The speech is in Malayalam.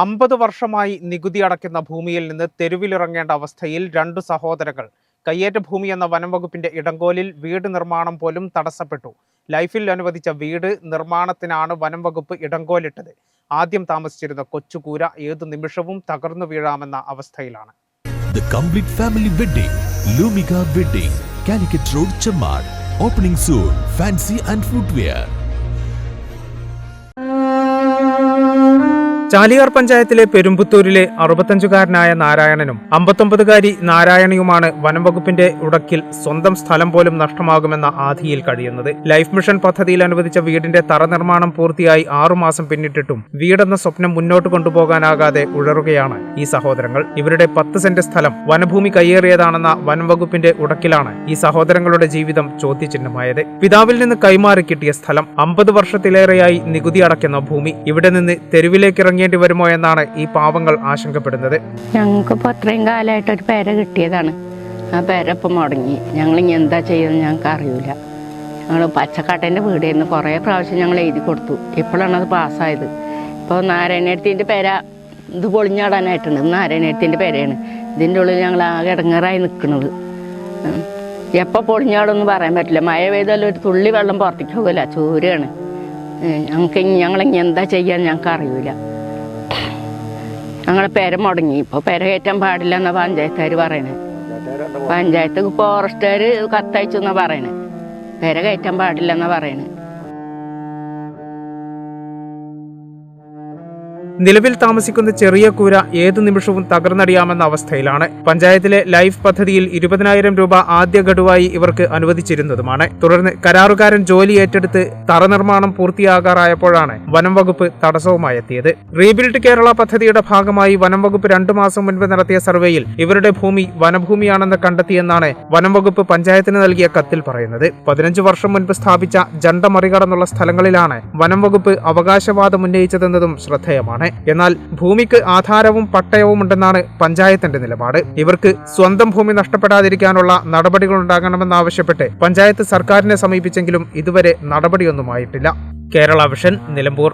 അമ്പത് വർഷമായി നികുതി അടയ്ക്കുന്ന ഭൂമിയിൽ നിന്ന് തെരുവിലിറങ്ങേണ്ട അവസ്ഥയിൽ രണ്ടു സഹോദരകൾ കയ്യേറ്റ ഭൂമി എന്ന വനംവകുപ്പിന്റെ ഇടങ്കോലിൽ വീട് നിർമ്മാണം പോലും തടസ്സപ്പെട്ടു ലൈഫിൽ അനുവദിച്ച വീട് നിർമ്മാണത്തിനാണ് വനംവകുപ്പ് ഇടങ്കോലിട്ടത് ആദ്യം താമസിച്ചിരുന്ന കൊച്ചുകൂര ഏതു നിമിഷവും തകർന്നു വീഴാമെന്ന അവസ്ഥയിലാണ് The complete family wedding. Lumika Wedding. Calicut Road, Chamad. Opening soon. Chaliyar പഞ്ചായത്തിലെ പെരുമ്പുത്തൂരിലെ അറുപത്തഞ്ചുകാരനായ നാരായണനും അമ്പത്തൊമ്പതുകാരി നാരായണിയുമാണ് വനം വകുപ്പിന്റെ ഉടക്കിൽ സ്വന്തം സ്ഥലം പോലും നഷ്ടമാകുമെന്ന ആധിയിൽ കഴിയുന്നത്. ലൈഫ് മിഷൻ പദ്ധതിയിൽ അനുവദിച്ച വീടിന്റെ തറ നിർമ്മാണം പൂർത്തിയായി ആറുമാസം പിന്നിട്ടിട്ടും വീടെന്ന സ്വപ്നം മുന്നോട്ട് കൊണ്ടുപോകാനാകാതെ ഉഴറുകയാണ് ഈ സഹോദരങ്ങൾ. ഇവരുടെ പത്ത് സെന്റ് സ്ഥലം വനഭൂമി കയ്യേറിയതാണെന്ന വനം വകുപ്പിന്റെ ഉടക്കിലാണ് ഈ സഹോദരങ്ങളുടെ ജീവിതം ചോദ്യചിഹ്നമായത്. പിതാവിൽ നിന്ന് കൈമാറി കിട്ടിയ സ്ഥലം അമ്പത് വർഷത്തിലേറെയായി നികുതി അടയ്ക്കുന്ന ഭൂമി. ഇവിടെ നിന്ന് തെരുവിലേക്ക് ഇറങ്ങേണ്ടി വരുമോ എന്നാണ് ഈ പാവങ്ങൾ ആശങ്കപ്പെടുന്നത്. ഞങ്ങൾക്കിപ്പോൾ അത്രയും കാലമായിട്ട് ഒരു പേര കിട്ടിയതാണ്. ആ പേര ഇപ്പം മുടങ്ങി. ഞങ്ങൾ ഇനി എന്താ ചെയ്യുന്നത് ഞങ്ങൾക്ക് അറിയില്ല ഞങ്ങൾ പച്ചക്കാട്ടേന്റെ വീടായിരുന്നു കുറേ പ്രാവശ്യം ഞങ്ങൾ എഴുതി കൊടുത്തു. ഇപ്പോഴാണ് അത് പാസ്സായത്. ഇപ്പോൾ നാരായണേടത്തിന്റെ പേര ഇത് പൊളിഞ്ഞാടാനായിട്ടുണ്ട്. നാരായണത്തിന്റെ പേരയാണ്. ഇതിന്റെ ഉള്ളിൽ ഞങ്ങൾ ആകെ ഇടങ്ങറായി നിൽക്കുന്നത്. എപ്പോൾ പൊളിഞ്ഞാടൊന്നും പറയാൻ പറ്റില്ല. മഴ പെയ്താലും ഒരു തുള്ളി വെള്ളം പുറത്തേക്ക് പോകില്ല. ചോരാണ്. ഞങ്ങൾക്ക് ഞങ്ങളിങ്ങനെ എന്താ ചെയ്യാൻ ഞങ്ങൾക്ക് അറിയില്ല ഞങ്ങളെ പേര മുടങ്ങി. ഇപ്പോൾ പേര കയറ്റാൻ പാടില്ല എന്നാ പഞ്ചായത്തുകാർ പറയണേ. പഞ്ചായത്ത് ഫോറസ്റ്റുകാർ കത്തയച്ചു എന്നാ പറയണേ. പേര കയറ്റാൻ പാടില്ല എന്നാ പറയണേ. നിലവിൽ താമസിക്കുന്ന ചെറിയ കൂര ഏതു നിമിഷവും തകർന്നടിയാമെന്ന അവസ്ഥയിലാണ്. പഞ്ചായത്തിലെ ലൈഫ് പദ്ധതിയിൽ ഇരുപതിനായിരം രൂപ ആദ്യ ഗഡുവായി ഇവർക്ക് അനുവദിച്ചിരുന്നതുമാണ്. തുടർന്ന് കരാറുകാരൻ ജോലി ഏറ്റെടുത്ത് തറ നിർമ്മാണം പൂർത്തിയാകാറായപ്പോഴാണ് വനം വകുപ്പ് തടസ്സവുമായി എത്തിയത്. റീബിൽഡ് കേരള പദ്ധതിയുടെ ഭാഗമായി വനം വകുപ്പ് രണ്ടു മാസം മുൻപ് നടത്തിയ സർവേയിൽ ഇവരുടെ ഭൂമി വനഭൂമിയാണെന്ന് കണ്ടെത്തിയെന്നാണ് വനം വകുപ്പ് പഞ്ചായത്തിന് നൽകിയ കത്തിൽ പറയുന്നത്. പതിനഞ്ച് വർഷം മുൻപ് സ്ഥാപിച്ച ജണ്ട മറികടന്നുള്ള സ്ഥലങ്ങളിലാണ് വനം വകുപ്പ് അവകാശവാദം ഉന്നയിച്ചതെന്നതും ശ്രദ്ധേയമാണ്. എന്നാൽ ഭൂമിക്ക് ആധാരവും പട്ടയവും ഉണ്ടെന്നാണ് പഞ്ചായത്തിന്റെ നിലപാട്. ഇവർക്ക് സ്വന്തം ഭൂമി നഷ്ടപ്പെടാതിരിക്കാനുള്ള നടപടികൾ ഉണ്ടാകണമെന്നാവശ്യപ്പെട്ട് പഞ്ചായത്ത് സർക്കാരിനെ സമീപിച്ചെങ്കിലും ഇതുവരെ നടപടിയൊന്നുമായിട്ടില്ല കേരള വിഷൻ നിലമ്പൂർ.